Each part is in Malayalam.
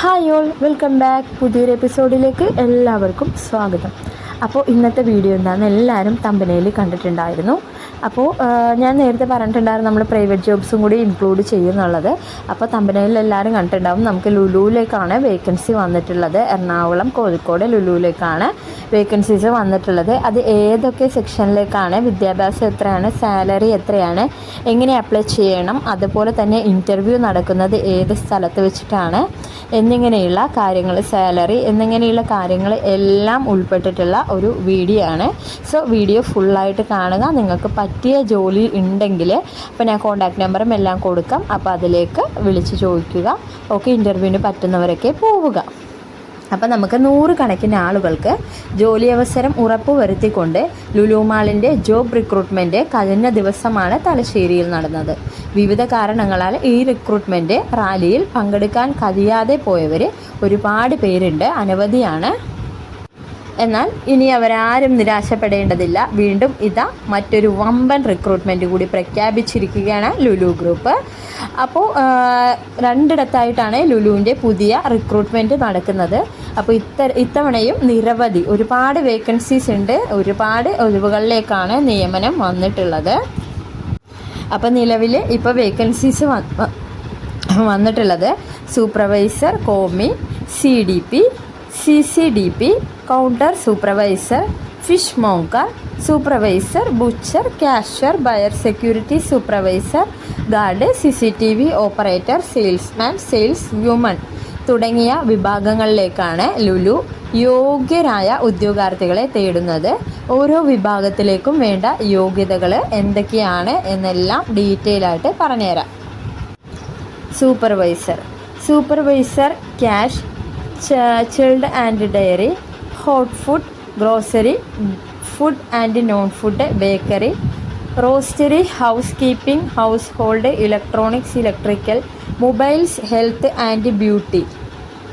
ഹായ് ഓൾ വെൽക്കം ബാക്ക് പുതിയൊരു എപ്പിസോഡിലേക്ക് എല്ലാവർക്കും സ്വാഗതം. അപ്പോൾ ഇന്നത്തെ വീഡിയോ എന്താണെന്ന് എല്ലാവരും തമ്പനയിൽ കണ്ടിട്ടുണ്ടായിരുന്നു. അപ്പോൾ ഞാൻ നേരത്തെ പറഞ്ഞിട്ടുണ്ടായിരുന്നു നമ്മൾ പ്രൈവറ്റ് ജോബ്സും കൂടി ഇൻക്ലൂഡ് ചെയ്യുന്നുള്ളത്. അപ്പോൾ തമ്പനയിൽ എല്ലാവരും കണ്ടിട്ടുണ്ടാവും നമുക്ക് ലുലുവിലേക്കാണ് വേക്കൻസി വന്നിട്ടുള്ളത്. എറണാകുളം കോഴിക്കോട് ലുലുവിലേക്കാണ് വേക്കൻസീസ് വന്നിട്ടുള്ളത്. അത് ഏതൊക്കെ സെക്ഷനിലേക്കാണ് വിദ്യാഭ്യാസം എത്രയാണ്? സാലറി എത്രയാണ്? എങ്ങനെ അപ്ലൈ ചെയ്യണം? അതുപോലെ തന്നെ ഇന്റർവ്യൂ നടക്കുന്നത് ഏത് സ്ഥലത്ത് വെച്ചിട്ടാണ്? എന്നിങ്ങനെയുള്ള കാര്യങ്ങൾ സാലറി എന്നിങ്ങനെയുള്ള കാര്യങ്ങൾ എല്ലാം ഉൾപ്പെട്ടിട്ടുള്ള ഒരു വീഡിയോ ആണ്. സോ വീഡിയോ ഫുള്ളായിട്ട് കാണുക. നിങ്ങൾക്ക് പറ്റിയ ജോലി ഉണ്ടെങ്കിൽ അപ്പോൾ ഞാൻ കോൺടാക്ട് നമ്പറും എല്ലാം കൊടുക്കാം. അപ്പോൾ അതിലേക്ക് വിളിച്ച് ചോദിക്കുക. ഓക്കെ ഇന്റർവ്യൂവിന് പറ്റുന്നവരൊക്കെ പോവുക. അപ്പം നമുക്ക് നൂറുകണക്കിന് ആളുകൾക്ക് ജോലി അവസരം ഉറപ്പുവരുത്തിക്കൊണ്ട് ലുലുമാളിന്റെ ജോബ് റിക്രൂട്ട്മെന്റ് കഴിഞ്ഞ ദിവസമാണ് തലശ്ശേരിയിൽ നടന്നത്. വിവിധ കാരണങ്ങളാൽ ഈ റിക്രൂട്ട്മെന്റ് റാലിയിൽ പങ്കെടുക്കാൻ കഴിയാതെ പോയവർ ഒരുപാട് പേരുണ്ട്. അനവധിയാണ് എന്നാൽ ഇനി അവരാരും നിരാശപ്പെടേണ്ടതില്ല. വീണ്ടും ഇതാ മറ്റൊരു വമ്പൻ റിക്രൂട്ട്മെന്റ് കൂടി പ്രഖ്യാപിച്ചിരിക്കുകയാണ് ലുലു ഗ്രൂപ്പ് അപ്പോൾ രണ്ടിടത്തായിട്ടാണ് ലുലുവിന്റെ പുതിയ റിക്രൂട്ട്മെന്റ് നടക്കുന്നത്. അപ്പോൾ ഇത്ത ഇത്തവണയും നിരവധി ഒരുപാട് വേക്കൻസീസ് ഉണ്ട്. ഒരുപാട് ഒഴിവുകളിലേക്കാണ് നിയമനം വന്നിട്ടുള്ളത്. അപ്പോൾ നിലവിൽ ഇപ്പോൾ വേക്കൻസീസ് വന്നിട്ടുള്ളത്. Supervisor commis C D P C C D P counter supervisor fishmonger supervisor butcher cashier buyer security supervisor guard C C T V operator salesman sales woman തുടങ്ങിയ വിഭാഗങ്ങളിലേക്കാണ് ലുലു യോഗ്യരായ ഉദ്യോഗാർത്ഥികളെ തേടുന്നത്. ഓരോ വിഭാഗത്തിലേക്കും വേണ്ട യോഗ്യതകൾ എന്തൊക്കെയാണ് എന്നെല്ലാം ഡീറ്റെയിൽ ആയിട്ട് പറഞ്ഞുതരാം. Supervisor supervisor cash chilled and dairy hot food grocery food and non food bakery roastery housekeeping household electronics electrical mobiles health and beauty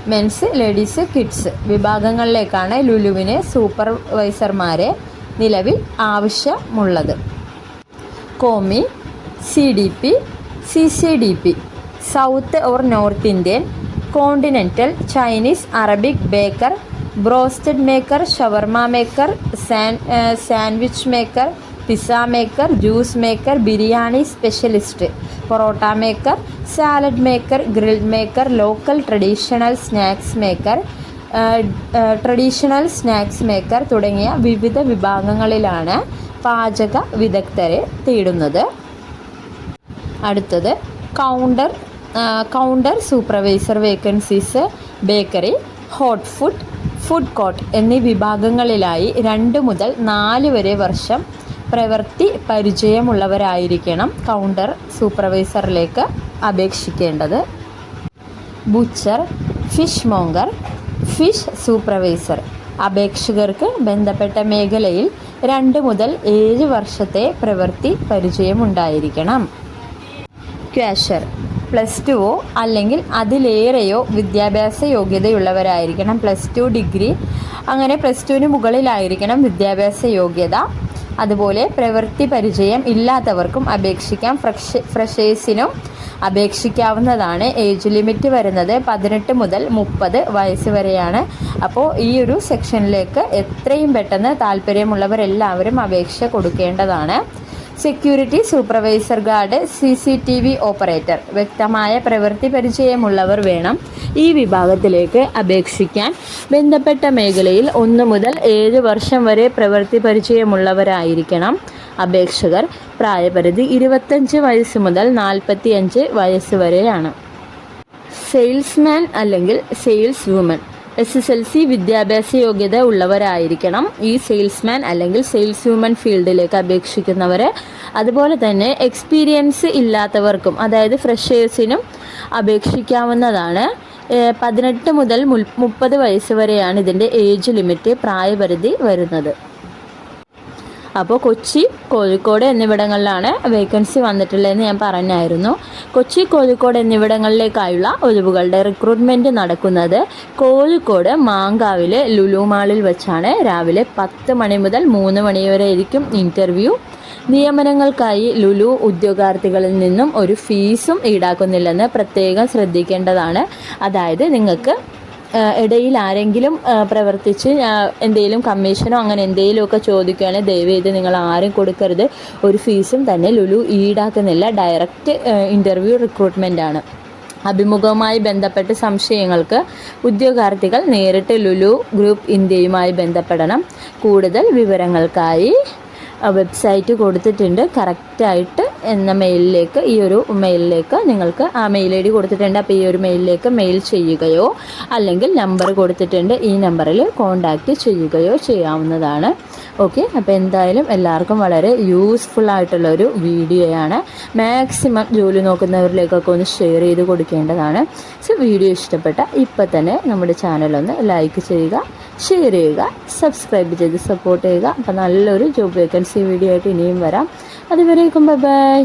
men's ladies kids വിഭാഗങ്ങളിലേക്കാണ് ലുലുവിന് സൂപ്പർവൈസർമാരെ നിലവിൽ ആവശ്യമുള്ളത്. Commis C D P C C D P south or north Indian continental Chinese Arabic baker broasted maker shawarma maker sandwich maker pizza maker juice maker biryani specialist parotta maker salad maker grill maker local traditional snacks maker traditional snacks maker തുടങ്ങിയ വിവിധ വിഭാഗങ്ങളിലാണ് പാചക വിദഗ്ധരെ തേടുന്നത്. അടുത്തത് counter counter supervisor vacancies bakery hot food food court എന്നീ വിഭാഗങ്ങളിലായി രണ്ട് മുതൽ നാല് വരെ വർഷം പ്രവൃത്തി പരിചയമുള്ളവരായിരിക്കണം കൗണ്ടർ സൂപ്പർവൈസറിലേക്ക് അപേക്ഷിക്കേണ്ടത്. Butcher fish monger fish supervisor അപേക്ഷകർക്ക് ബന്ധപ്പെട്ട മേഖലയിൽ രണ്ട് മുതൽ ഏഴ് വർഷത്തെ പ്രവൃത്തി പരിചയമുണ്ടായിരിക്കണം. ക്യാഷർ പ്ലസ് ടുവോ അല്ലെങ്കിൽ അതിലേറെയോ വിദ്യാഭ്യാസ യോഗ്യതയുള്ളവരായിരിക്കണം. പ്ലസ് ടു ഡിഗ്രി അങ്ങനെ പ്ലസ് ടുവിന് മുകളിലായിരിക്കണം വിദ്യാഭ്യാസ യോഗ്യത. അതുപോലെ പ്രവൃത്തി പരിചയം ഇല്ലാത്തവർക്കും അപേക്ഷിക്കാം. ഫ്രഷ് ഫ്രഷേഴ്സിനും അപേക്ഷിക്കാവുന്നതാണ്. ഏജ് ലിമിറ്റ് വരുന്നത് പതിനെട്ട് മുതൽ മുപ്പത് വയസ്സ് വരെയാണ്. അപ്പോൾ ഈ ഒരു സെക്ഷനിലേക്ക് എത്രയും പെട്ടെന്ന് താല്പര്യമുള്ളവരെല്ലാവരും അപേക്ഷ കൊടുക്കേണ്ടതാണ്. Security supervisor guard C C T V operator. വ്യക്തമായ പ്രവൃത്തി പരിചയമുള്ളവർ വേണം ഈ വിഭാഗത്തിലേക്ക് അപേക്ഷിക്കാൻ. ബന്ധപ്പെട്ട മേഖലയിൽ ഒന്ന് മുതൽ ഏഴ് വർഷം വരെ പ്രവൃത്തി പരിചയമുള്ളവരായിരിക്കണം. അപേക്ഷകർ പ്രായപരിധി ഇരുപത്തഞ്ച് വയസ്സ് മുതൽ നാൽപ്പത്തിയഞ്ച് വയസ്സ് വരെയാണ്. സെയിൽസ്മാൻ അല്ലെങ്കിൽ sales woman S S L C വിദ്യാഭ്യാസ യോഗ്യത ഉള്ളവരായിരിക്കണം. ഈ സെയിൽസ്മാൻ അല്ലെങ്കിൽ സെയിൽസ് വുമൻ ഫീൽഡിലേക്ക് അപേക്ഷിക്കുന്നവർ അതുപോലെ തന്നെ എക്സ്പീരിയൻസ് ഇല്ലാത്തവർക്കും അതായത് ഫ്രഷേഴ്സിനും അപേക്ഷിക്കാവുന്നതാണ്. പതിനെട്ട് മുതൽ മുപ്പത് വയസ്സ് വരെയാണ് ഇതിന്റെ ഏജ് ലിമിറ്റ് പ്രായപരിധി വരുന്നത്. അപ്പോൾ കൊച്ചി കോഴിക്കോട് എന്നിവിടങ്ങളിലാണ് വേക്കൻസി വന്നിട്ടുള്ളതെന്ന് ഞാൻ പറഞ്ഞായിരുന്നു. കൊച്ചി കോഴിക്കോട് എന്നിവിടങ്ങളിലേക്കായുള്ള ഒഴിവുകളുടെ റിക്രൂട്ട്മെന്റ് നടക്കുന്നത് കോഴിക്കോട് മാങ്കാവിലെ ലുലുമാളിൽ വെച്ചാണ്. രാവിലെ പത്ത് മണി മുതൽ മൂന്ന് മണി വരെ ആയിരിക്കും ഇന്റർവ്യൂ നിയമനങ്ങൾക്കായി ലുലു ഉദ്യോഗാർത്ഥികളിൽ നിന്നും ഒരു ഫീസും ഈടാക്കുന്നില്ലെന്ന് പ്രത്യേകം ശ്രദ്ധിക്കേണ്ടതാണ്. അതായത് നിങ്ങൾക്ക് ഇടയിൽ ആരെങ്കിലും പ്രവർത്തിച്ച് എന്തെങ്കിലും കമ്മീഷനോ അങ്ങനെ എന്തെങ്കിലുമൊക്കെ ചോദിക്കുകയാണെങ്കിൽ ദയവേത് നിങ്ങൾ ആരും കൊടുക്കരുത്. ഒരു ഫീസും തന്നെ ലുലു ഈടാക്കുന്നില്ല. ഡയറക്റ്റ് ഇന്റർവ്യൂ റിക്രൂട്ട്മെന്റ് ആണ്. അഭിമുഖവുമായി ബന്ധപ്പെട്ട് സംശയങ്ങൾക്ക് ഉദ്യോഗാർത്ഥികൾ നേരിട്ട് ലുലു ഗ്രൂപ്പ് ഇന്ത്യയുമായി ബന്ധപ്പെടണം. കൂടുതൽ വിവരങ്ങൾക്കായി വെബ്സൈറ്റ് കൊടുത്തിട്ടുണ്ട്. കറക്റ്റായിട്ട് എന്ന മെയിലിലേക്ക് ഈ ഒരു മെയിലിലേക്ക് നിങ്ങൾക്ക് ആ മെയിൽ ഐ ഡി കൊടുത്തിട്ടുണ്ട്. അപ്പോൾ ഈ ഒരു മെയിലിലേക്ക് മെയിൽ ചെയ്യുകയോ അല്ലെങ്കിൽ നമ്പർ കൊടുത്തിട്ടുണ്ട് ഈ നമ്പറിൽ കോൺടാക്റ്റ് ചെയ്യുകയോ ചെയ്യാവുന്നതാണ്. ഓക്കെ അപ്പോൾ എന്തായാലും എല്ലാവർക്കും വളരെ യൂസ്ഫുൾ ആയിട്ടുള്ള ഒരു വീഡിയോയാണ്. മാക്സിമം ജോലി നോക്കുന്നവരിലേക്കൊക്കെ ഒന്ന് ഷെയർ ചെയ്ത് കൊടുക്കേണ്ടതാണ്. സോ വീഡിയോ ഇഷ്ടപ്പെട്ട ഇപ്പം തന്നെ നമ്മുടെ ചാനലൊന്ന് ലൈക്ക് ചെയ്യുക ഷെയർ ചെയ്യുക സബ്സ്ക്രൈബ് ചെയ്ത് സപ്പോർട്ട് ചെയ്യുക. അപ്പോൾ നല്ലൊരു ജോബ് വേക്കൻസി വീഡിയോ ആയിട്ട് ഇനിയും വരാം. അതുവരേക്കും ബൈ ബൈ